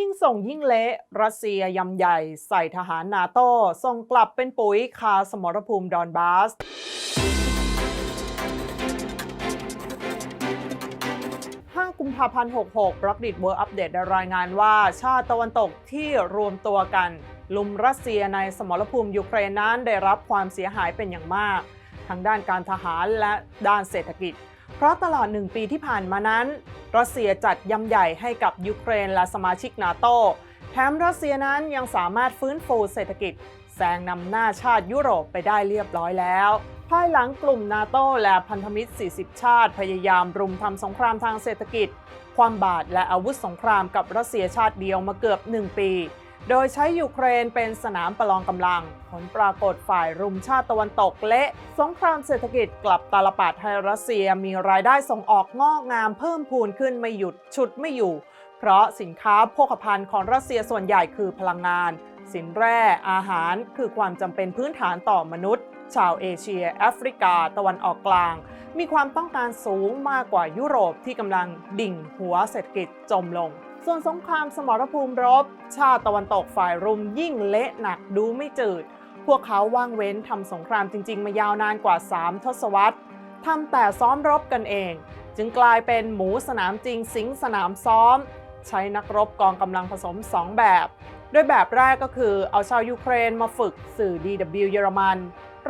ยิ่งส่งยิ่งเละรัสเซียยำใหญ่ใส่ทหารนาโต้ส่งกลับเป็นปุ๋ยคาสมรภูมิดอนบาส5กุมภาพันธ์ 66 รักดิดเวิร์อัปเดตรายงานว่า ชาติตะวันตกที่รวมตัวกัน ลุมรัสเซียในสมรภูมิยูเครนนั้นได้รับความเสียหายเป็นอย่างมาก ทั้งด้านการทหารและด้านเศรษฐกิจ เพราะตลอดหนึ่งปีที่ผ่านมานั้น รัสเซียจัดยำใหญ่ให้กับยูเครนและสมาชิกนาโตแถมรัสเซียนั้นยังสามารถฟื้นฟูเศรษฐกิจแซงนำหน้าชาติยุโรปไปได้เรียบร้อยแล้ว ภายหลังกลุ่มนาโตและพันธมิตร 40 ชาติ พยายามรุมทำสงครามทางเศรษฐกิจ ความบาดและอาวุธสงครามกับรัสเซียชาติเดียวมาเกือบ 1 ปี โดยใช้ยูเครนเป็นสนามประลองกำลัง ผลปรากฏฝ่ายรุมชาติตะวันตกเละ สงครามเศรษฐกิจกลับตาลปัดให้รัสเซียมีรายได้ส่งออกงอกงามเพิ่มพูนขึ้นไม่หยุดชุดไม่อยู่ เพราะสินค้าโภคภัณฑ์ของรัสเซียส่วนใหญ่คือพลังงาน สินแร่อาหารคือความจำเป็นพื้นฐานต่อมนุษย์ ชาวเอเชีย แอฟริกา ตะวันออกกลาง มีความต้องการสูงมากกว่ายุโรปที่กำลังดิ่งหัวเศรษฐกิจจมลง ส่วนสงครามสมรภูมิรบ ชาติตะวันตกฝ่ายรุมยิ่งเละหนักดูไม่จืด พวกเขาว่างเว้นทำสงครามจริง ๆ มายาวนานกว่า 3 ทศวรรษทำแต่ซ้อมรบกันเอง จึงกลายเป็นหมูสนามจริงสิงสนามซ้อม ใช้นักรบกองกำลังผสม 2 แบบ โดยแบบแรกก็คือเอาชาวยูเครนมาฝึกสื่อ DW เยอรมัน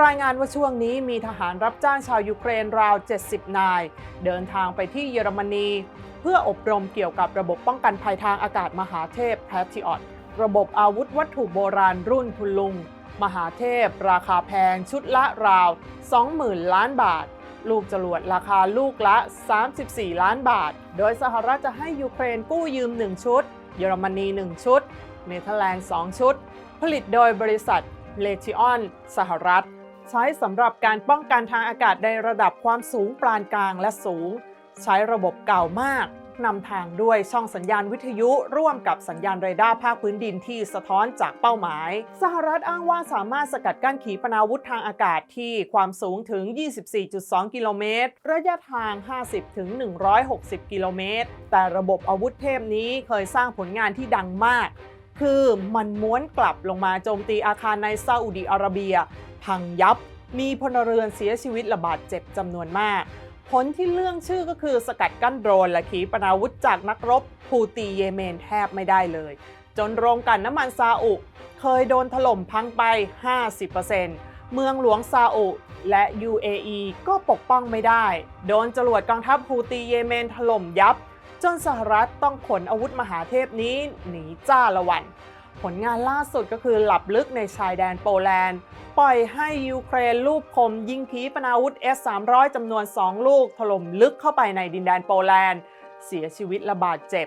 รายงานว่าช่วงนี้มีทหารรับจ้างชาวยูเครนราว 70 นาย เดินทางไปที่เยอรมนี เพื่ออบรมเกี่ยวกับระบบป้องกันภัยทางอากาศมหาเทพแพทริออตระบบอาวุธวัตถุโบราณรุ่นคุลุง มหาเทพ ราคาแพงชุดละราว 20,000 ล้านบาท ลูกจรวดราคาลูกละ 34 ล้านบาท โดยสหรัฐจะให้ยูเครนกู้ยืม 1 ชุด เยอรมนี 1 ชุด เนเธอร์แลนด์ 2 ชุด ผลิตโดยบริษัทเลทิออน สหรัฐ ใช้สำหรับการป้องกันทางอากาศในระดับความสูงปานกลางและสูง ใช้ระบบเก่ามากนำทางด้วยช่องสัญญาณวิทยุร่วมกับสัญญาณเรดาร์ภาคพื้นดินที่สะท้อนจากเป้าหมาย สหรัฐอ้างว่าสามารถสกัดกั้นขีปนาวุธทางอากาศที่ความสูงถึง 24.2 กิโลเมตร ระยะทาง 50ถึง160 กิโลเมตร แต่ระบบอาวุธเทพนี้เคยสร้างผลงานที่ดังมาก คือมันม้วนกลับลงมาโจมตีอาคารในซาอุดีอาระเบีย พังยับ มีพลเรือนเสียชีวิตระบาดเจ็บจำนวนมาก ผลที่เรื่องชื่อก็คือสกัดกั้นโดรนและขีปนาวุธจากนักรบฮูตีเยเมนแทบไม่ได้เลย จนโรงกันน้ำมันซาอุ เคยโดนถล่มพังไป 50%เมืองหลวงซาอุและ UAE ก็ปกป้องไม่ได้ โดนจรวดกองทัพฮูตีเยเมนถล่มยับ จนสหรัฐต้องขนอาวุธมหาเทพนี้หนีจ้าละวัน ผลงานล่าสุดก็คือหลับลึกในชายแดนโปแลนด์ ปล่อยให้ยูเครนลูกคมยิงขีปนาวุธ S-300 จำนวน 2 ลูกถล่มลึกเข้าไปในดินแดนโปแลนด์ เสียชีวิตระบาดเจ็บ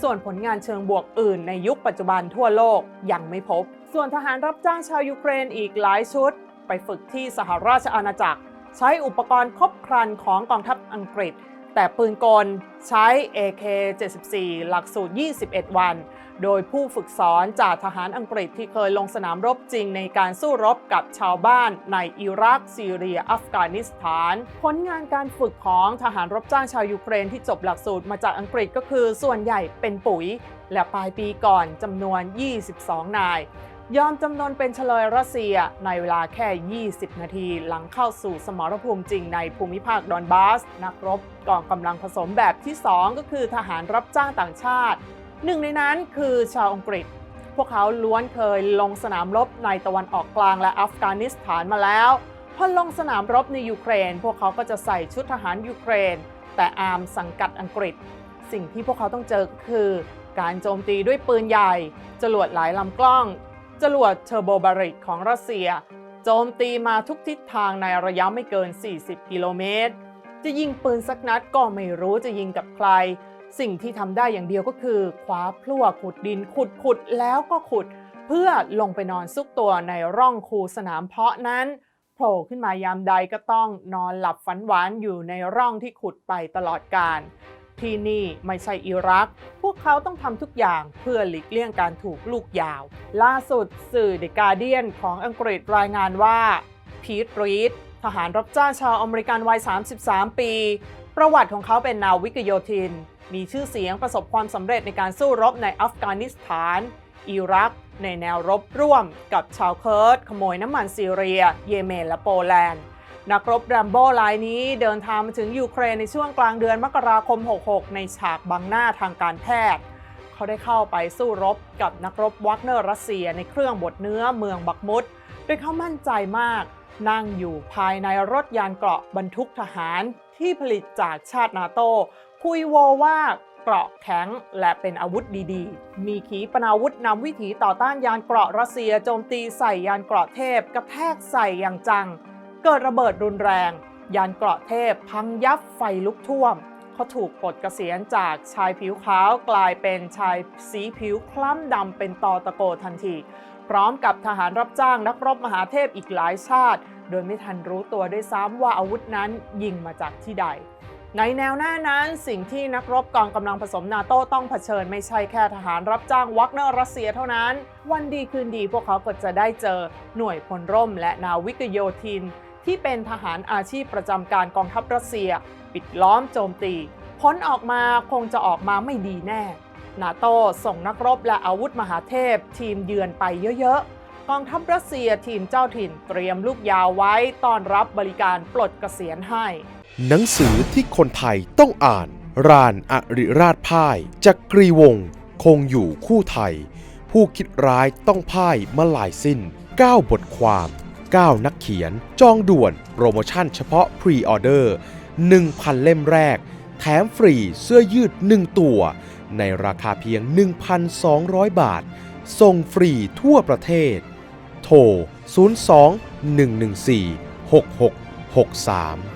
ส่วนผลงานเชิงบวกอื่นในยุคปัจจุบันทั่วโลกยังไม่พบ ส่วนทหารรับจ้างชาวยูเครนอีกหลายชุด ไปฝึกที่สหราชอาณาจักร ใช้อุปกรณ์ครบครันของกองทัพอังกฤษ แต่ปืนกลใช้ AK-74 หลักสูตร 21 วัน โดยผู้ฝึกสอนจากทหารอังกฤษที่เคยลงสนามรบจริงในการสู้รบกับชาวบ้านในอิรัก ซีเรีย อัฟกานิสถาน ผลงานการฝึกของทหารรบจ้างชาวยูเครนที่จบหลักสูตรมาจากอังกฤษก็คือส่วนใหญ่เป็นปุ๋ย และปลายปีก่อนจำนวน 22 นาย ยอมจำนนเป็นเฉลยรัสเซียในเวลาแค่ 20 นาทีหลังเข้าสู่สมรภูมิจริงในภูมิภาคดอนบาส นักรบกองกำลังผสมแบบที่ 2 ก็คือทหารรับจ้างต่างชาติ หนึ่งในนั้นคือชาวอังกฤษ พวกเขาล้วนเคยลงสนามรบในตะวันออกกลางและอัฟกานิสถานมาแล้ว พอลงสนามรบในยูเครน พวกเขาก็จะใส่ชุดทหารยูเครน แต่อาร์มสังกัดอังกฤษ สิ่งที่พวกเขาต้องเจอคือการโจมตีด้วยปืนใหญ่ จรวดหลายลำกล้อง จรวดเทอร์โบบาริกของรัสเซีย โจมตีมาทุกทิศทางในระยะไม่เกิน 40 กิโลเมตร จะยิงปืนสักนัดก็ไม่รู้จะยิงกับใคร สิ่งที่ทำได้อย่างเดียวก็คือคว้าพลั่วขุดดินขุดขุดแล้วก็ขุด เพื่อลงไปนอนซุกตัวในร่องคูสนามเพาะนั้นโผล่ขึ้นมายามใดก็ต้องนอนหลับฝันหวานอยู่ในร่องที่ขุดไปตลอดกาล ที่นี่ไม่ใช่อิรัก พวกเขาต้องทำทุกอย่างเพื่อหลีกเลี่ยงการถูกลูกยาว ล่าสุดสื่อ The Guardian ของอังกฤษรายงานว่าพีทรีดทหารรับจ้างชาวอเมริกันวัย 33 ปี ประวัติของเขาเป็นนาวิกโยธิน มีชื่อเสียงประสบความสำเร็จในการสู้รบในอัฟกานิสถาน อิรัก ในแนวรบร่วมกับชาวเคิร์ดขโมยน้ำมันซีเรีย เยเมนและโปแลนด์ นักรบแรมโบ้รายนี้เดินทางมาถึงยูเครนในช่วงกลางเดือนมกราคม 66 ในฉากบังหน้าทางการแพทย์ เขาได้เข้าไปสู้รบกับนักรบวักเนอร์รัสเซียในเครื่องบดเนื้อเมืองบักมุดโดยเขามั่นใจมาก นั่งอยู่ภายในรถยานเกราะบรรทุกทหารที่ผลิตจากชาตินาโต คุยโวว่าเกราะแข็งและเป็นอาวุธดีๆ มีขีปนาวุธนำวิถีต่อต้านยานเกราะรัสเซียโจมตีใส่ยานเกราะเทพกระแทกใส่อย่างจัง เกิดระเบิดรุนแรง ยานเกราะเทพพังยับไฟลุกท่วมเขาถูกปลดเกษียณจากชายผิวขาวกลายเป็นชายสีผิวคล้ำดำเป็นตอตะโกทันที พร้อมกับทหารรับจ้างนักรบมหาเทพอีกหลายชาติ โดยไม่ทันรู้ตัวด้วยซ้ำว่าอาวุธนั้นยิงมาจากที่ใด ในแนวหน้านั้นสิ่งที่นักรบกองกำลังผสมนาโต้ต้องเผชิญไม่ใช่แค่ทหารรับจ้างวักเนอร์รัสเซียเท่านั้น วันดีคืนดีพวกเขาก็จะได้เจอหน่วยพลร่มและนาวิกโยธิน ที่เป็นทหารอาชีพประจำการกองทัพรัสเซีย ปิดล้อมโจมตี ผลออกมาคงจะออกมาไม่ดีแน่ นาโตส่งนักรบและอาวุธมหาเทพ ทีมเยือนไปเยอะๆ กองทัพรัสเซียทีมเจ้าถิ่นเตรียมลูกยาวไว้ต้อนรับบริการปลดเกษียณให้ หนังสือที่คนไทยต้องอ่าน รานอริราชพ่ายจักรีวงศ์คงอยู่คู่ไทย ผู้คิดร้ายต้องพ่ายมาหลายสิ้น9บทความ 9 นักเขียน จองด่วน โปรโมชั่นเฉพาะพรีออเดอร์ 1,000 เล่มแรก แถมฟรีเสื้อยืด 1 ตัว ในราคาเพียง 1,200 บาท ส่งฟรีทั่วประเทศ โทร 02 114 6663